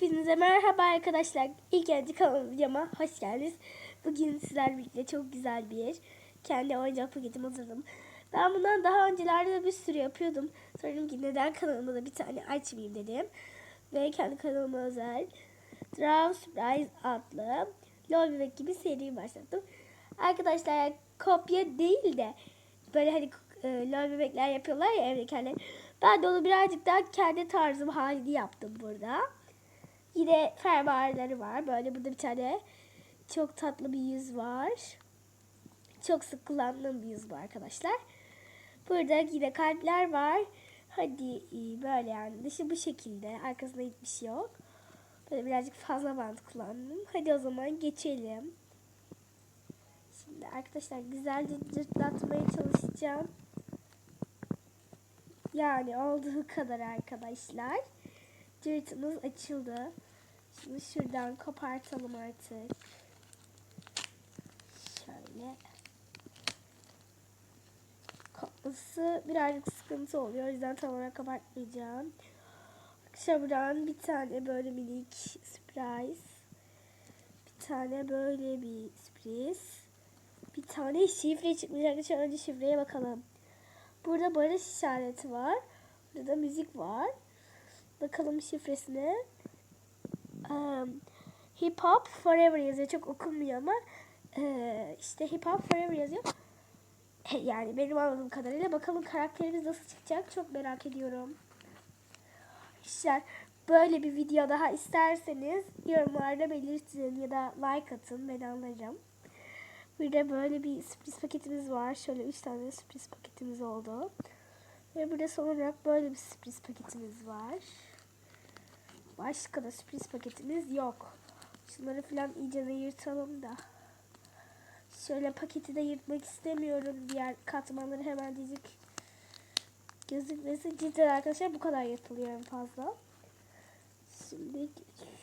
Hepinize merhaba arkadaşlar. İlk önce kanalıma hoş geldiniz. Bugün sizlerle birlikte çok güzel bir kendi oyuncak paketimi hazırladım. Ben bundan daha öncelerde de bir sürü yapıyordum. Sonra dedim ki neden kanalıma da bir tane açmayayım dedim. Ve kendi kanalıma özel Draw Surprise adlı LOL bebek gibi seri başlattım. Arkadaşlar kopya değil de böyle hani e, LOL bebekler yapıyorlar ya evde kendi. Ben de onu birazcık daha kendi tarzım halini yaptım burada. Yine fermuarları var. Böyle burada bir tane çok tatlı bir yüz var. Çok sık kullandığım bir yüz bu arkadaşlar. Burada yine kalpler var. Hadi e, böyle yani dışı bu şekilde. Arkasında hiçbir şey yok. Böyle birazcık fazla bant kullandım. Hadi o zaman geçelim. Şimdi arkadaşlar güzelce cırtlatmaya çalışacağım. Yani olduğu kadar arkadaşlar. Cırtımız açıldı. Şimdi şuradan kopartalım artık. Şöyle. Kopması birazcık sıkıntı oluyor. O yüzden tam olarak kapatmayacağım. Arkadaşlar buradan bir tane böyle minik sürpriz. Bir tane böyle bir sürpriz. Bir tane şifre çıkmış arkadaşlar. Önce şifreye bakalım. Burada barış işareti var. Burada da müzik var. Bakalım şifresine. Um, hip hop forever yazıyor. Çok okunmuyor ama e, işte hip hop forever yazıyor. Yani benim anladığım kadarıyla bakalım karakterimiz nasıl çıkacak çok merak ediyorum. İşte böyle bir video daha isterseniz yorumlarda belirtin ya da like atın ben anlarım. Burada böyle bir sürpriz paketimiz var. Şöyle 3 tane sürpriz paketimiz oldu. Ve burada son olarak böyle bir sürpriz paketimiz var. Başka da sürpriz paketimiz yok. Şunları falan iyice de yırtalım da. Şöyle paketi de yırtmak istemiyorum. Diğer katmanları hemen dizik gözükmesin. Cidden arkadaşlar bu kadar yırtılıyor en fazla. Şimdi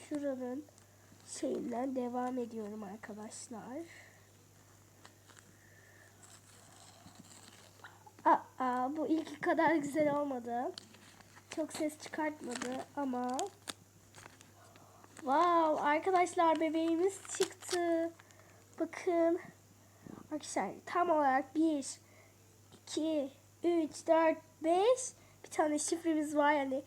şuranın şeyinden devam ediyorum arkadaşlar. Aa, bu ilki kadar güzel olmadı. Çok ses çıkartmadı ama Wow arkadaşlar bebeğimiz çıktı. Bakın. Arkadaşlar tam olarak 1 2 3 4 5 bir tane şifremiz var yani.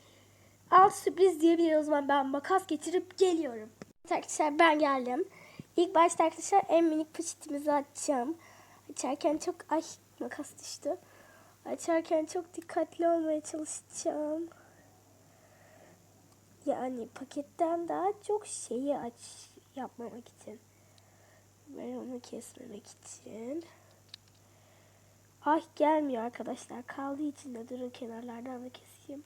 Alt sürpriz diyebiliriz o zaman ben makas getirip geliyorum. Arkadaşlar ben geldim. İlk başta arkadaşlar en minik poşetimizi açacağım. Açarken çok ay makas düştü. Açarken çok dikkatli olmaya çalışacağım. Yani paketten daha çok şeyi aç yapmamak için. Ve onu kesmemek için. Ay gelmiyor arkadaşlar. Kaldığı için de durun kenarlardan da keseyim.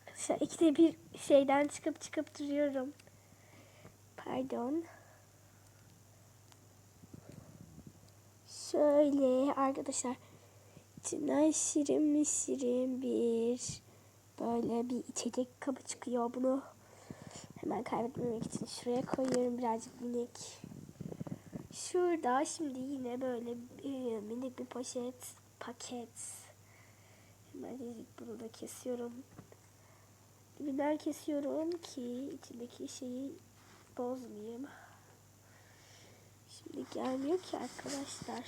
Arkadaşlar ikide bir şeyden çıkıp çıkıp duruyorum. Pardon. Şöyle arkadaşlar içinden şirin mi şirin bir böyle bir içecek kabı çıkıyor. Bunu hemen kaybetmemek için şuraya koyuyorum birazcık minik. Şurada şimdi yine böyle bir minik bir poşet paket. Hemen bunu da kesiyorum. Dibinden kesiyorum ki içindeki şeyi bozmayayım. Şimdi gelmiyor ki arkadaşlar.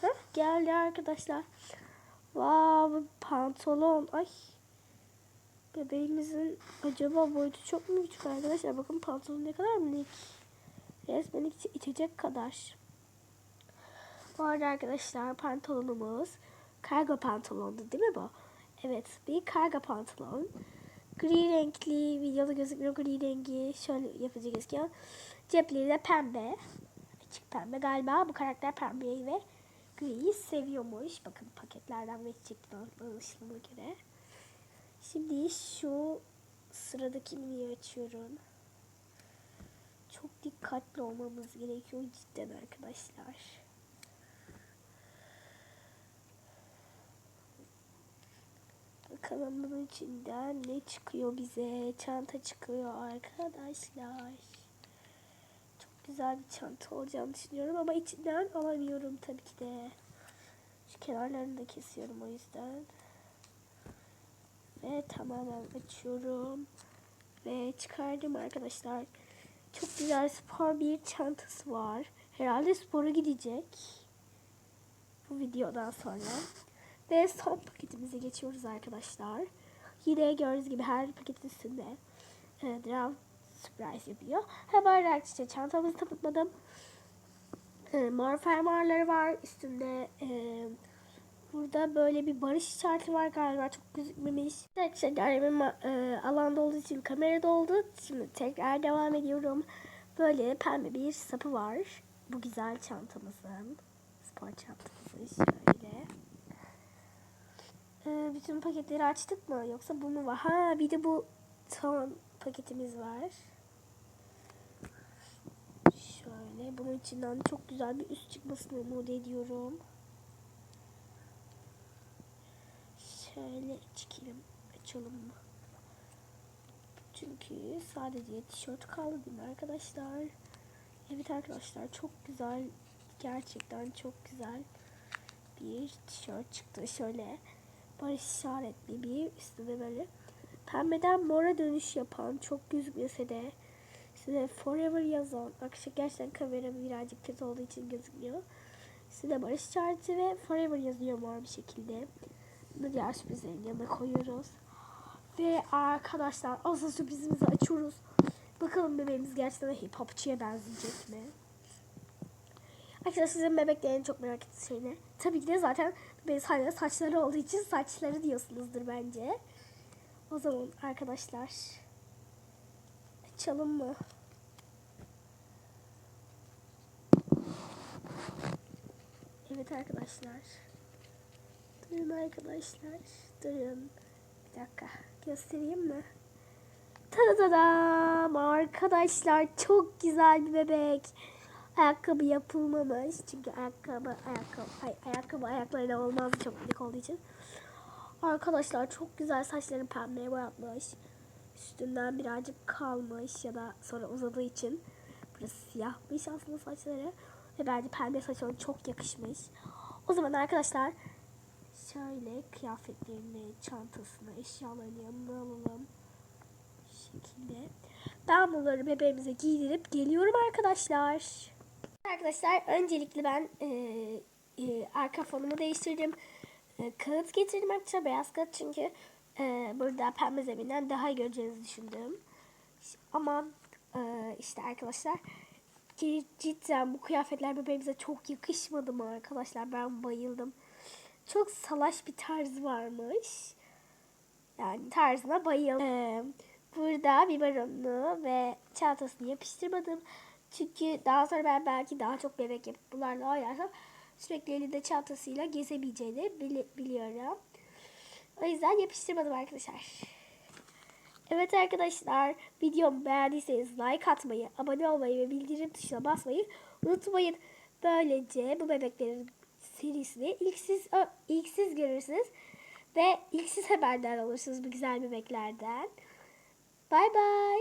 Heh, geldi arkadaşlar. Wow, pantolon. Ay. Bebeğimizin acaba boyutu çok mu küçük arkadaşlar? Bakın pantolon ne kadar minik. Resmen iç içecek kadar. Bu arada arkadaşlar pantolonumuz kargo pantolondu değil mi bu? Evet bir kargo pantolon. Gri renkli videoda gözükmüyor gri rengi. Şöyle yapıcı gözüküyor. Cepleri de pembe. Açık pembe. Galiba bu karakter pembeyi ve griyi seviyormuş. Bakın paketlerden ve çıktı anlaşılana göre. Şimdi şu sıradaki miniyi açıyorum. Çok dikkatli olmamız gerekiyor cidden arkadaşlar. Bakalım bunun içinden ne çıkıyor bize. Çanta çıkıyor arkadaşlar güzel bir çanta olacağını düşünüyorum ama içinden alamıyorum tabii ki de. Şu kenarlarını da kesiyorum o yüzden. Şöyle tamamen açıyorum. Ve çıkardım arkadaşlar. Çok güzel spor bir çantası var. Herhalde spora gidecek. Bu videodan sonra. Ve son paketimize geçiyoruz arkadaşlar. Yine gördüğünüz gibi her paketin üstünde e, Dram surprise yapıyor. Hemen renkçe çantamızı kapatmadım. E, mor fermuarları var. Üstünde e, burada böyle bir barış işareti var galiba. Çok gözükmemiş. Arkadaşlar benim e, alanda olduğu için kamerada oldu. Şimdi tekrar devam ediyorum. Böyle pembe bir sapı var. Bu güzel çantamızın. Spor çantamızın şöyle. E, bütün paketleri açtık mı? Yoksa bu mu var? Ha bir de bu son paketimiz var. Bunun içinden çok güzel bir üst çıkmasını umut ediyorum. Şöyle çıkalım. Açalım mı? Çünkü sadece tişört kaldı değil mi arkadaşlar? Evet arkadaşlar çok güzel. Gerçekten çok güzel bir tişört çıktı. Şöyle barış işaretli bir üstüne böyle pembeden mora dönüş yapan çok gözükmese de size forever yazan arkadaşlar gerçekten kamera birazcık kötü olduğu için gözükmüyor. Size barış işareti ve forever yazıyor mor bir şekilde. Bunu diğer sürprizlerin yanına koyuyoruz. Ve arkadaşlar asıl sürprizimizi açıyoruz. Bakalım bebeğimiz gerçekten hip hopçuya benzeyecek mi? Arkadaşlar sizin bebekte en çok merak ettiğiniz şey ne? Tabii ki de zaten benim sadece saçları olduğu için saçları diyorsunuzdur bence. O zaman arkadaşlar açalım mı? Evet arkadaşlar. Durun arkadaşlar. Durun. Bir dakika. Göstereyim mi? Tadadam arkadaşlar çok güzel bir bebek. Ayakkabı yapılmamış. Çünkü ayakkabı ayakkabı ay, ayakkabı ayaklarına olmaz çok büyük olduğu için. Arkadaşlar çok güzel saçlarını pembeye boyatmış. Üstünden birazcık kalmış ya da sonra uzadığı için burası siyahmış aslında saçları. Ve bence pembe saç ona çok yakışmış. O zaman arkadaşlar şöyle kıyafetlerini, çantasını, eşyalarını yanına alalım. Bu şekilde. Ben bunları bebeğimize giydirip geliyorum arkadaşlar. Arkadaşlar öncelikle ben e, e, arka fonumu değiştirdim. E, kağıt getirdim arkadaşlar. Beyaz kağıt çünkü e, burada pembe zeminden daha göreceğinizi düşündüm. Ama e, işte arkadaşlar cidden bu kıyafetler bebeğimize çok yakışmadı mı arkadaşlar? Ben bayıldım. Çok salaş bir tarz varmış. Yani tarzına bayıldım. Ee, burada biberonunu ve çantasını yapıştırmadım. Çünkü daha sonra ben belki daha çok bebek yapıp bunlarla oynarsam sürekli elinde çantasıyla gezebileceğini bili- biliyorum. O yüzden yapıştırmadım arkadaşlar. Evet arkadaşlar videomu beğendiyseniz like atmayı, abone olmayı ve bildirim tuşuna basmayı unutmayın. Böylece bu bebeklerin serisini ilk siz, ilk siz görürsünüz ve ilk siz haberdar olursunuz bu güzel bebeklerden. Bay bay.